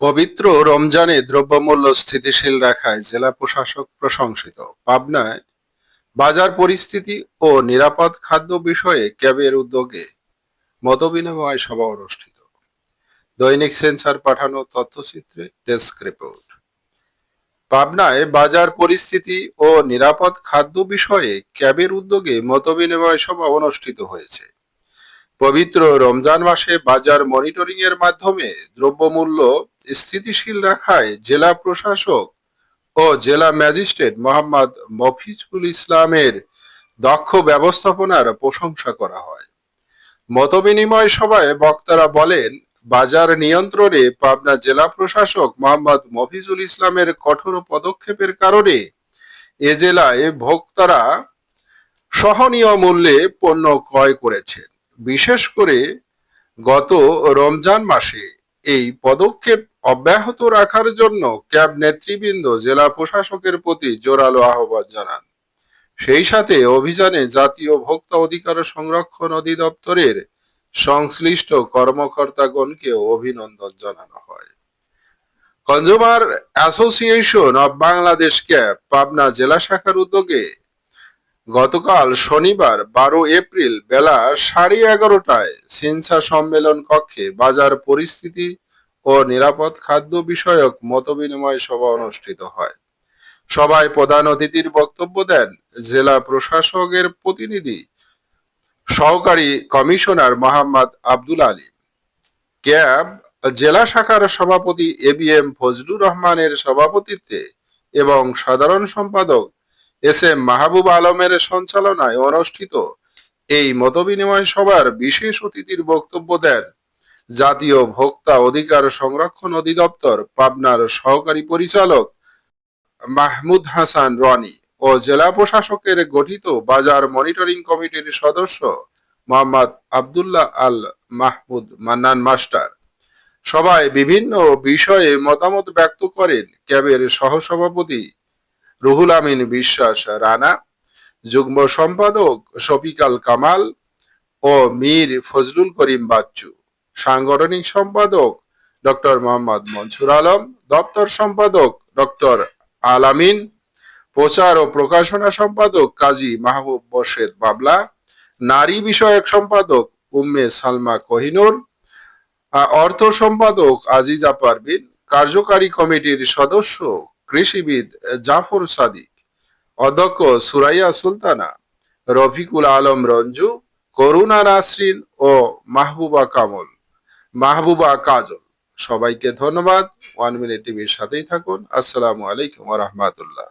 পবিত্র রমজানে দ্রব্যমূল্য স্থিতিশীল রাখায় জেলা প্রশাসক প্রশংসিত। পাবনায় বাজার পরিস্থিতি ও নিরাপদ খাদ্য বিষয়ে ক্যাবের উদ্যোগে মতবিনিময় সভা অনুষ্ঠিত। দৈনিক সেন্সার পাঠানো তথ্যচিত্রে ডেস্ক রিপোর্ট। পাবনায় বাজার পরিস্থিতি ও নিরাপদ খাদ্য বিষয়ে ক্যাবের উদ্যোগে মতবিনিময় সভা অনুষ্ঠিত হয়েছে। পবিত্র রমজান মাসে বাজার মনিটরিং এর মাধ্যমে দ্রব্যমূল্য স্থিতিশীল রাখায় জেলা প্রশাসক ও জেলা ম্যাজিস্ট্রেট মোহাম্মদ মফিজুল ইসলামের দক্ষ ব্যবস্থাপনার প্রশংসা করা হয়। মতবিনিময় সভায় বক্তারা বলেন, বাজার নিয়ন্ত্রণে পাবনা জেলা প্রশাসক মোহাম্মদ মফিজুল ইসলামের কঠোর পদক্ষেপের কারণে এ জেলায় ভোক্তারা সহনীয় মূল্যে পণ্য ক্রয় করেছেন। বিশেষ করে গত রমজান মাসে এই পদক্ষেপ অব্যাহত রাখার জন্য ক্যাব নেতৃবৃন্দ, জেলা প্রশাসকের প্রতি জোরালো আহ্বান জানান। সেই সাথে অভিযানে জাতীয় ভোক্তা অধিকার সংরক্ষণ অধিদপ্তরের সংশ্লিষ্ট কর্মকর্তাগণকেও অভিনন্দন জানানো হয়। Consumer association of Bangladesh CAB Pabna জেলা শাখার উদ্যোগে গতকাল শনিবার বারো এপ্রিল বেলা সাড়ে এগারোটায় সিনসা সম্মেলন কক্ষে বাজার পরিস্থিতি ও নিরাপদ খাদ্য বিষয়ক মতবিনিময় সভা অনুষ্ঠিত হয়। সভায় প্রধান অতিথির বক্তব্য দেন জেলা প্রশাসকের প্রতিনিধি সহকারী কমিশনার মোহাম্মদ আব্দুল আলী ক্যাব জেলা শাখার সভাপতি এ বি এম ফজলুর রহমানের সভাপতিত্বে এবং সাধারণ সম্পাদক এস এম মাহবুব আলমের সঞ্চালনায় অনুষ্ঠিত এই মতবিনিময় সভার বিশেষ অতিথির বক্তব্য দেন জাতীয় ভোক্তা অধিকার সংরক্ষণ অধিদপ্তর পাবনার সহকারী পরিচালক মাহমুদ হাসান রনি ও জেলা প্রশাসকের গঠিত বাজার মনিটরিং কমিটির সদস্য মোহাম্মদ আবদুল্লাহ আল মাহমুদ মান্নান মাস্টার। সবাই বিভিন্ন বিষয়ে মতামত ব্যক্ত করেন ক্যাবের সহসভাপতি রুহুল আমিন, বিশ্বাস রানা, যুগ্ম সম্পাদক শফিকাল কামাল ও মীর ফজলুল করিম বাচ্চু, সাংগঠনিক সম্পাদক ডক্টর মোহাম্মদ মনসুর আলম, দপ্তর সম্পাদক ডক্টর আলামিন প্রচার ও প্রকাশনা সম্পাদক কাজী মাহবুব বশেদ বাবলা, নারী বিষয়ক সম্পাদক উম্মে সালমা কোহিনুর অর্থ সম্পাদক আজিজা পারভিন, কার্যকারী কমিটির সদস্য কৃষিবিদ জাফর সাদিক, অধ্যক্ষ সুরাইয়া সুলতানা, রফিকুল আলম রঞ্জু, করুণা নাসরিন ও মাহবুবা কামল, মাহবুবা কাজল। সবাইকে ধন্যবাদ। ওয়ান মিনিট টিভির সাথেই থাকুন। আসসালামু আলাইকুম রহমাতুল্লাহ।